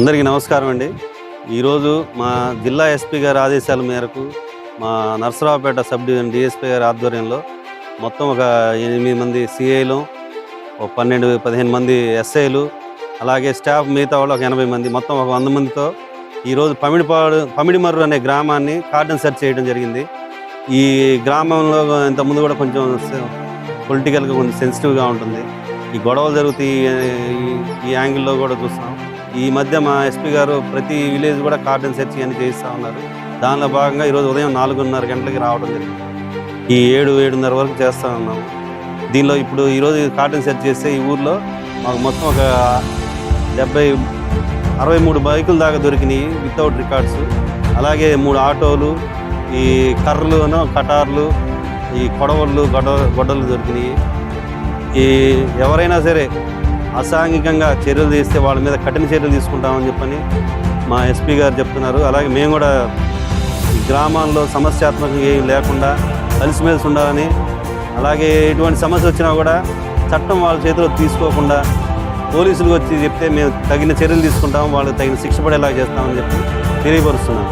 అందరికీ నమస్కారం అండి. ఈరోజు మా జిల్లా ఎస్పీ గారి ఆదేశాల మేరకు మా నర్సరావుపేట సబ్ డివిజన్ డిఎస్పీ గారి ఆధ్వర్యంలో మొత్తం ఒక ఎనిమిది మంది సిఐలు ఒక పన్నెండు పదిహేను మంది ఎస్ఐలు అలాగే స్టాఫ్ మిగతా వాళ్ళు ఒక ఎనభై మంది మొత్తం ఒక వంద మందితో ఈరోజు పమిడిపాడు పమిడిమర్రు అనే గ్రామాన్ని కార్డన్ సెర్చ్ చేయడం జరిగింది. ఈ గ్రామంలో ఇంతకుముందు కూడా కొంచెం పొలిటికల్గా కొంచెం సెన్సిటివ్గా ఉంటుంది. ఈ గొడవలు జరుగుతాయి ఈ- ఈ యాంగిల్లో కూడా చూస్తాం ఈ మధ్య మా ఎస్పీ గారు ప్రతి విలేజ్ కూడా కార్డన్ సెర్చింగ్ అని చేయిస్తూ ఉన్నారు. దానిలో భాగంగా ఈరోజు ఉదయం నాలుగున్నర గంటలకి రావడం జరిగింది. ఈ ఏడు ఏడున్నర వరకు చేస్తూ ఉన్నాము దీనిలో ఇప్పుడు ఈరోజు కార్టన్ సెర్చ్ చేస్తే ఈ ఊర్లో మాకు మొత్తం ఒక డెబ్బై అరవై మూడు బైకులు దాకా దొరికినాయి వితౌట్ రికార్డ్స్. అలాగే మూడు ఆటోలు ఈ కర్రలు కటార్లు ఈ కొడవళ్ళు గొడ గొడ్డలు దొరికినాయి. ఈ ఎవరైనా సరే అసాంఘికంగా చర్యలు తీస్తే వాళ్ళ మీద కఠిన చర్యలు తీసుకుంటామని చెప్పని మా ఎస్పీ గారు చెప్తున్నారు. అలాగే మేము కూడా గ్రామాల్లో సమస్యాత్మకంగా ఏం లేకుండా కలిసిమెలిసి ఉండాలని అలాగే ఎటువంటి సమస్య వచ్చినా కూడా చట్టం వాళ్ళ చేతిలో తీసుకోకుండా పోలీసులు వచ్చి చెప్తే మేము తగిన చర్యలు తీసుకుంటాం వాళ్ళకి తగిన శిక్ష పడేలా చేస్తామని చెప్పి తెలియపరుస్తున్నాం.